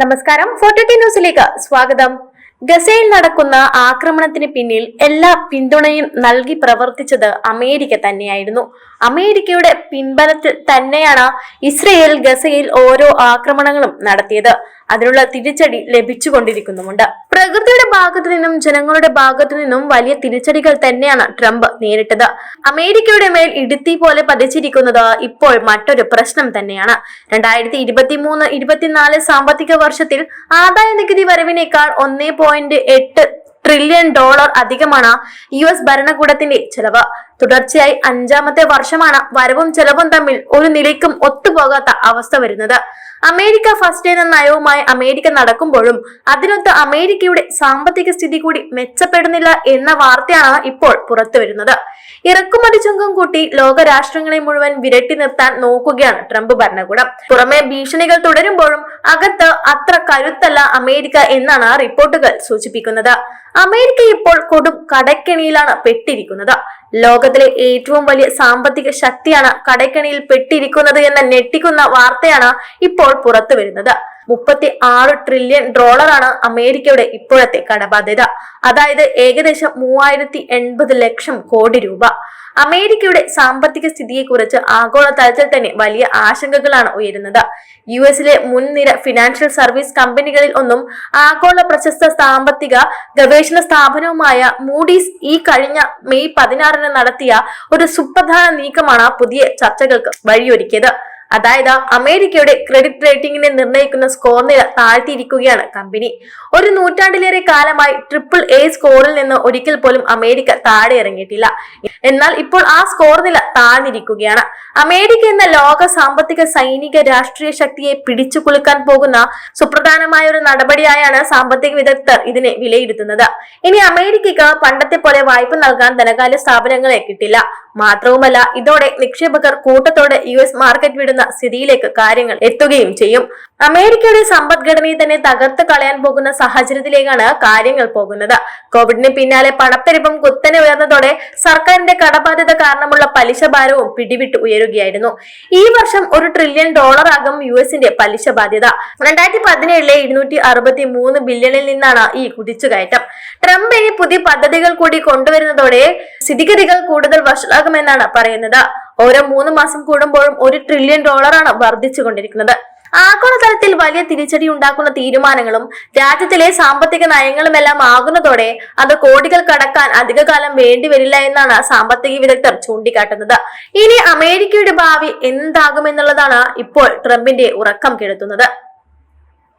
നമസ്കാരം. ഫോർട്ടി ന്യൂസിലേക്ക് സ്വാഗതം. ഗസയിൽ നടക്കുന്ന ആക്രമണത്തിന് പിന്നിൽ എല്ലാ പിന്തുണയും നൽകി പ്രവർത്തിച്ചത് അമേരിക്ക തന്നെയായിരുന്നു. അമേരിക്കയുടെ പിൻബലത്തിൽ തന്നെയാണ് ഇസ്രയേൽ ഗസയിൽ ഓരോ ആക്രമണങ്ങളും നടത്തിയത്. അതിനുള്ള തിരിച്ചടി ലഭിച്ചുകൊണ്ടിരിക്കുന്നുമുണ്ട്. പ്രകൃതിയുടെ ഭാഗത്തു നിന്നും ജനങ്ങളുടെ ഭാഗത്തു നിന്നും വലിയ തിരിച്ചടികൾ തന്നെയാണ് ട്രംപ് നേരിട്ടത്. അമേരിക്കയുടെ മേൽ ഇടുത്തി പോലെ പതിച്ചിരിക്കുന്നത് ഇപ്പോൾ മറ്റൊരു പ്രശ്നം തന്നെയാണ്. രണ്ടായിരത്തി ഇരുപത്തി മൂന്ന് ഇരുപത്തിനാല് സാമ്പത്തിക വർഷത്തിൽ ആദായ നികുതി വരവിനേക്കാൾ ഒന്നേ പോയിന്റ് എട്ട് ട്രില്യൺ ഡോളർ അധികമാണ് യു എസ് ഭരണകൂടത്തിന്റെ ചെലവ്. തുടർച്ചയായി അഞ്ചാമത്തെ വർഷമാണ് വരവും ചെലവും തമ്മിൽ ഒരു നിലയ്ക്കും ഒത്തുപോകാത്ത അവസ്ഥ വരുന്നത്. അമേരിക്ക ഫസ്റ്റ് എന്ന നയവുമായി അമേരിക്ക നടക്കുമ്പോഴും അതിനൊത്ത് അമേരിക്കയുടെ സാമ്പത്തിക സ്ഥിതി കൂടി മെച്ചപ്പെടുന്നില്ല എന്ന വാർത്തയാണ് ഇപ്പോൾ പുറത്തു വരുന്നത്. ഇറക്കുമതി ചുങ്കം കൂട്ടി ലോക രാഷ്ട്രങ്ങളെ മുഴുവൻ വിരട്ടി നിർത്താൻ നോക്കുകയാണ് ട്രംപ് ഭരണകൂടം. പുറമെ ഭീഷണികൾ തുടരുമ്പോഴും അകത്ത് അത്ര കരുത്തല്ല അമേരിക്ക എന്നാണ് ആ റിപ്പോർട്ടുകൾ സൂചിപ്പിക്കുന്നത്. അമേരിക്ക ഇപ്പോൾ കൊടും കടക്കെണിയിലാണ് പെട്ടിരിക്കുന്നത്. ലോകത്തിലെ ഏറ്റവും വലിയ സാമ്പത്തിക ശക്തിയാണ് കടക്കെണിയിൽ പെട്ടിരിക്കുന്നത് എന്ന ഞെട്ടിക്കുന്ന വാർത്തയാണ് ഇപ്പോൾ പുറത്തു വരുന്നത്. മുപ്പത്തി ആറ് ട്രില്യൺ ഡോളറാണ് അമേരിക്കയുടെ ഇപ്പോഴത്തെ കടബാധ്യത. അതായത് ഏകദേശം മൂവായിരത്തി എൺപത് ലക്ഷം കോടി രൂപ. അമേരിക്കയുടെ സാമ്പത്തിക സ്ഥിതിയെക്കുറിച്ച് ആഗോളതലത്തിൽ തന്നെ വലിയ ആശങ്കകളാണ് ഉയരുന്നത്. യു എസിലെ മുൻനിര ഫിനാൻഷ്യൽ സർവീസ് കമ്പനികളിൽ ഒന്നും ആഗോള പ്രശസ്ത സാമ്പത്തിക ഗവേഷണ സ്ഥാപനവുമായ മൂഡീസ് ഈ കഴിഞ്ഞ മെയ് പതിനാറിന് നടത്തിയ ഒരു സുപ്രധാന നീക്കമാണ് പുതിയ ചർച്ചകൾക്ക് വഴിയൊരുക്കിയത്. അതായത് അമേരിക്കയുടെ ക്രെഡിറ്റ് റേറ്റിംഗിനെ നിർണയിക്കുന്ന സ്കോർ നില താഴ്ത്തിയിരിക്കുകയാണ് കമ്പനി ഒരു നൂറ്റാണ്ടിലേറെ കാലമായി ട്രിപ്പിൾ എ സ്കോറിൽ നിന്ന് ഒരിക്കൽ പോലും അമേരിക്ക താഴെ ഇറങ്ങിയിട്ടില്ല. എന്നാൽ ഇപ്പോൾ ആ സ്കോർ നില താഴ്ന്നിരിക്കുകയാണ്. അമേരിക്ക എന്ന ലോക സാമ്പത്തിക സൈനിക രാഷ്ട്രീയ ശക്തിയെ പിടിച്ചു കുലുക്കാൻ പോകുന്ന സുപ്രധാനമായ ഒരു നടപടിയായാണ് സാമ്പത്തിക വിദഗ്ധർ ഇതിനെ വിലയിരുത്തുന്നത്. ഇനി അമേരിക്കക്ക് പണ്ടത്തെ പോലെ വായ്പ നൽകാൻ ധനകാര്യ സ്ഥാപനങ്ങളെ കിട്ടില്ല. മാത്രവുമല്ല ഇതോടെ നിക്ഷേപകർ കൂട്ടത്തോടെ യു എസ് മാർക്കറ്റ് വിടുന്ന സ്ഥിതിയിലേക്ക് കാര്യങ്ങൾ എത്തുകയും ചെയ്യും. അമേരിക്കയുടെ സമ്പദ്ഘടനയെ തന്നെ തകർത്ത് കളയാൻ പോകുന്ന സാഹചര്യത്തിലേക്കാണ് കാര്യങ്ങൾ പോകുന്നത്. കോവിഡിന് പിന്നാലെ പണപ്പെരുപ്പം കുത്തനെ ഉയർന്നതോടെ സർക്കാരിന്റെ കടബാധ്യത കാരണമുള്ള പലിശ ഭാരവും പിടിവിട്ട് ഉയരുകയായിരുന്നു. ഈ വർഷം ഒരു ട്രില്യൺ ഡോളർ ആകും യു എസിന്റെ പലിശ ബാധ്യത. രണ്ടായിരത്തി പതിനേഴിലെ ഇരുന്നൂറ്റി അറുപത്തി മൂന്ന് ബില്യണിൽ നിന്നാണ് ഈ കുതിച്ചുകയറ്റം. ട്രംപ് ഇനി പുതിയ പദ്ധതികൾ കൂടി കൊണ്ടുവരുന്നതോടെ സ്ഥിതിഗതികൾ കൂടുതൽ വഷളാകുമെന്നാണ് പറയുന്നത്. ഓരോ മൂന്ന് മാസം കൂടുമ്പോഴും ഒരു ട്രില്യൺ ഡോളറാണ് വർദ്ധിച്ചുകൊണ്ടിരിക്കുന്നത്. ആഗോളതലത്തിൽ വലിയ തിരിച്ചടി ഉണ്ടാക്കുന്ന തീരുമാനങ്ങളും രാജ്യത്തിലെ സാമ്പത്തിക നയങ്ങളുമെല്ലാം ആകുന്നതോടെ അത് കോടികൾ കടക്കാൻ അധികകാലം വേണ്ടിവരില്ല എന്നാണ് സാമ്പത്തിക വിദഗ്ധർ ചൂണ്ടിക്കാട്ടുന്നത്. ഇനി അമേരിക്കയുടെ ഭാവി എന്താകുമെന്നുള്ളതാണ് ഇപ്പോൾ ട്രംപിന്റെ ഉറക്കം കെടുത്തുന്നത്.